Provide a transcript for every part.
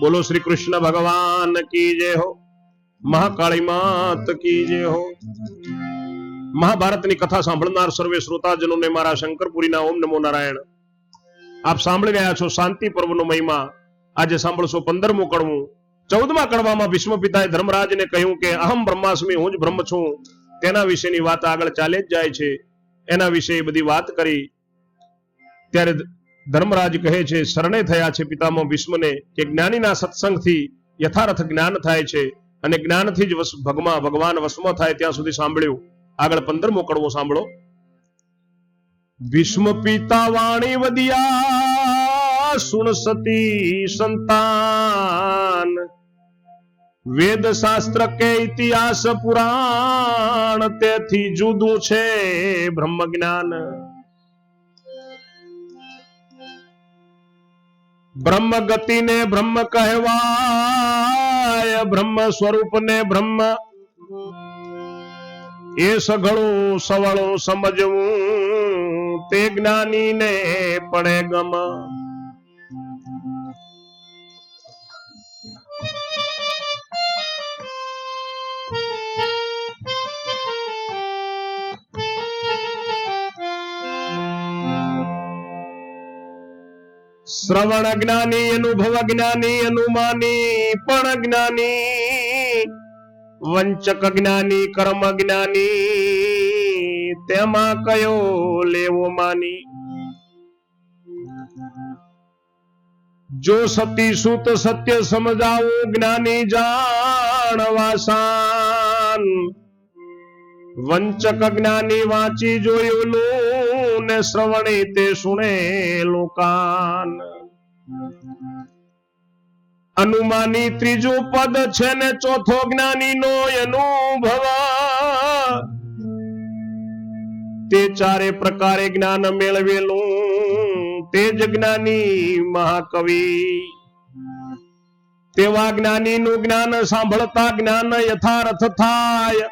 બોલો શ્રી કૃષ્ણ ભગવાન કી જય હો? મહાકાળી માત કી જય હો? મહાભારતની કથા સાંભળનાર સર્વે શ્રોતાજનોને મારા શંકરપુરીના ઓમ નમો નારાયણ. આપ સાંભળી રહ્યા છો શાંતિ પર્વનો મહિમા. આજે સાંભળશો પંદરમું કડવું ચૌદમા કડવામાં ભીષ્મ પિતાએ ધર્મરાજને કહ્યું કે, અહમ બ્રહ્માસ્મી, હું જ બ્રહ્મ છું. તેના વિશેની વાત આગળ ચાલે જ જાય છે. એના વિશે બધી વાત કરી. ત્યારે ધર્મરાજ કહે છે, શરણે થયા છે પિતામહ ભીષ્મને કે જ્ઞાનીના સત્સંગથી યથાર્થ જ્ઞાન થાય છે અને જ્ઞાનથી જ ભગમાં, ભગવાન વસમાં થાય ત્યાં સુધી સાંભળ્યું. આગળ પંદરમો કડવો સાંભળો. ભીષ્મ પિતા વાણી વદિયા સુણ સતી સંતાન. વેદ શાસ્ત્ર કે ઇતિહાસ પુરાણ તેથી જુદું છે બ્રહ્મ જ્ઞાન બ્રહ્મ ગતિ ને બ્રહ્મ કહેવાય, બ્રહ્મ સ્વરૂપ ને બ્રહ્મ. એ સઘળું સવળું સમજવું, તે જ્ઞાની ને પડે ગમ. શ્રવણ જ્ઞાની, અનુભવ જ્ઞાની, અનુમાની, પણ જ્ઞાની, વંચક જ્ઞાની, કર્મ જ્ઞાની, તેમાં કયો લેવો માની? જો સતી સુત સત્ય સમજાવું, જ્ઞાની જાણવાસાન. વંચક જ્ઞાની વાંચી જોયેલું ને શ્રવણી તે સુણે લોકાન. અનુમાની ત્રીજું પદ છે ને ચોથો જ્ઞાની નો અનુભવ. તે ચારે પ્રકારે જ્ઞાન મેળવેલું, તે જ જ્ઞાની મહાકવિ. તેવા જ્ઞાની નું જ્ઞાન સાંભળતા જ્ઞાન યથાર્થ થાય.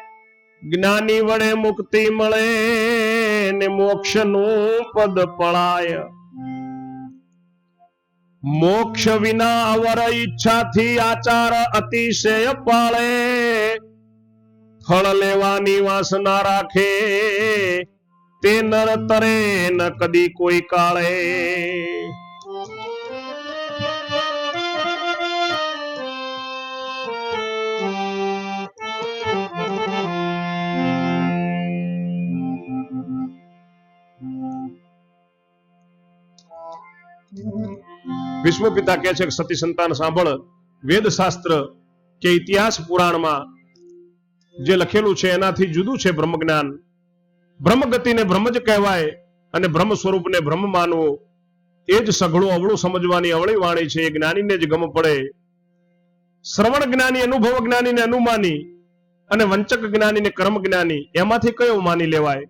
જ્ઞાની વડે મુક્તિ મળે. ને મોક્ષનું પદ પળાય મોક્ષ વિના અવર ઈચ્છાથી આચાર અતિશય પાળે. ફળ લેવાની વાસના રાખે. તે નર તરે ન કદી કોઈ કાળે. વિશ્વ પિતા કહે છે કે સતી સંતાન સાંભળ. વેદ શાસ્ત્ર કે ઇતિહાસ પુરાણમાં જે લખેલું છે એનાથી જુદું છે બ્રહ્મ જ્ઞાન બ્રહ્મ જ કહેવાય અને બ્રહ્મ સ્વરૂપને બ્રહ્મ માનવો. એ જ સઘળું અવળું સમજવાની અવળી વાણી છે, એ જ્ઞાનીને જ ગમ પડે. શ્રવણ જ્ઞાની, અનુભવ જ્ઞાની ને અનુમાની અને વંચક જ્ઞાની ને કર્મ જ્ઞાની, એમાંથી કયો માની લેવાય?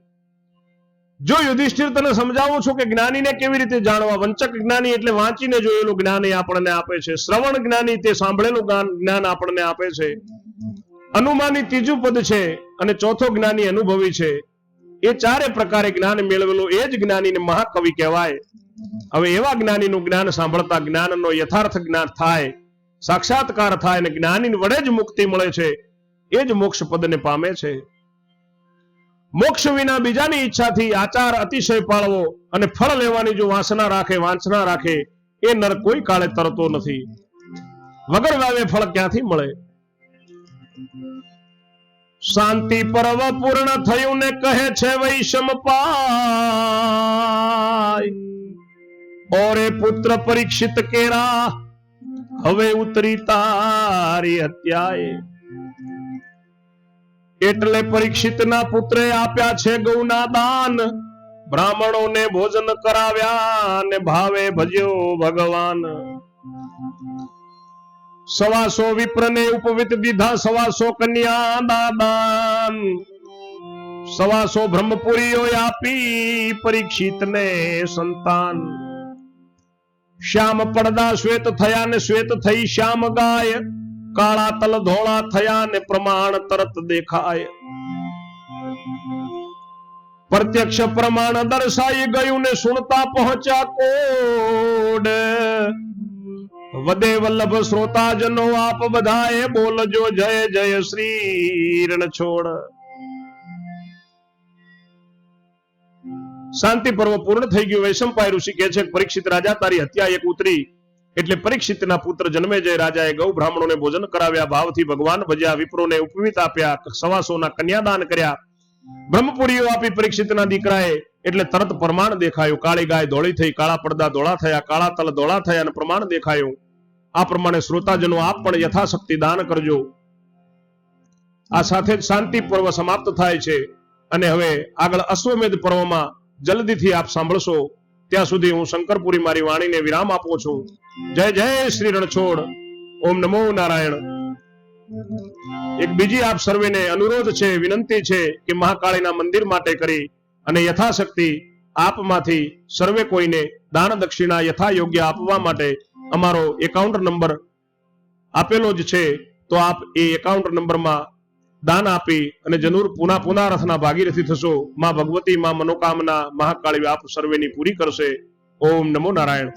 જો યુધિષ્ઠિર તને સમજાવું છું કે જ્ઞાનીને કેવી રીતે જાણવા? વંચક જ્ઞાની એટલે વાંચીને જોયેલું જ્ઞાન આપણને આપે છે. શ્રવણ જ્ઞાની તે સાંભળેલું જ્ઞાન આપણને આપે છે. અનુમાની ત્રીજું પદ છે અને ચોથો જ્ઞાની અનુભવી છે. એ ચારે પ્રકારે જ્ઞાન મેળવેલું. એ જ જ્ઞાનીને મહાકવિ કહેવાય. હવે એવા જ્ઞાનીનું જ્ઞાન સાંભળતા જ્ઞાનનો યથાર્થ જ્ઞાન થાય. સાક્ષાત્કાર થાય અને જ્ઞાની વડે જ મુક્તિ મળે છે. એ જ મોક્ષ પદને પામે છે. મોક્ષ વિના બીજાની ઈચ્છાથી આચાર અતિશય પાળવો અને ફળ લેવાની જો વાસના રાખે, વાંચના રાખે, એ નર કોઈ કાળે તરતો નથી. વગર વાવે ફળ ક્યાંથી મળે? શાંતિ પર્વ પૂર્ણ થયું ને કહે છે વૈષમ પાય. ઓરે પુત્ર પરીક્ષિત કેરા હવે ઉતરી તારી હત્યાએ. એટલે પરીક્ષિતના પુત્રે આપ્યા છે ગૌના દાન. બ્રાહ્મણોને ભોજન કરાવ્યા ને ભાવે ભજ્યો ભગવાન. સવાસો વિપ્રને ઉપવિત દીધા સવાસો કન્યા દાદાન સવાસો બ્રહ્મપુરીઓ આપી પરીક્ષિતને સંતાન. શ્યામ પડદા શ્વેત થયા ને શ્વેત થઈ શ્યામ ગાય. કાળા તલ ધોળા થયા ને પ્રમાણ તરત દેખાય. પ્રત્યક્ષ પ્રમાણ દર્શાઈ ગયું ને સુણતા પહોંચ્યા કોડ. વદે વલ્લભ શ્રોતાજનો આપ બધાએ બોલજો જય જય શ્રી રણછોડ શાંતિ પર્વ પૂર્ણ થઈ ગયું. વૈશંપાય ઋષિ કહે છે પરીક્ષિત રાજા, તારી હત્યા એક ઉતરી. એટલે પરીક્ષિતના પુત્ર જન્મે જય રાજાએ ગૌ બ્રાહ્મણોને ભોજન કરાવ્યા. ભાવથી ભગવાન ભજ્યા, વિપ્રોને ઉપવીત આપ્યા, સવાસોના કન્યાદાન કર્યા. બ્રહ્મપુરીઓ આપી પરીક્ષિતના દીકરાએ, એટલે તરત પ્રમાણ દેખાયું. કાળી ગાય ધોળી થઈ, કાળા પડદા ધોળા થયા, કાળા તલ ધોળા થયા અને પ્રમાણ દેખાયું. આ પ્રમાણે શ્રોતાજનો આપ પણ યથાશક્તિ દાન કરજો. આ સાથે જ શાંતિ પર્વ સમાપ્ત થાય છે. અને હવે આગળ અશ્વમેધ પર્વમાં જલ્દીથી આપ સાંભળશો. ત્યાં સુધી હું શંકરપુરી મારી વાણીને વિરામ આપું છું. જય જય શ્રી રણછોડ. ઓમ નમો નારાયણ. એક બીજી આપ સર્વેને અનુરોધ છે, વિનંતી છે કે મહાકાળીના મંદિર માટે કરી અને યથાશક્તિ આપમાંથી સર્વે કોઈને દાન દક્ષિણા યથા યોગ્ય આપવા માટે અમારો એકાઉન્ટ નંબર આપેલો જ છે, તો આપ એ એકાઉન્ટ નંબરમાં દાન આપી અને જનુર પુના પુના રથના ભાગીરથી થશો. માં ભગવતી, માં મનોકામના, મહાકાળી આપ સર્વેની પૂરી કરશે. ઓમ નમો નારાયણ.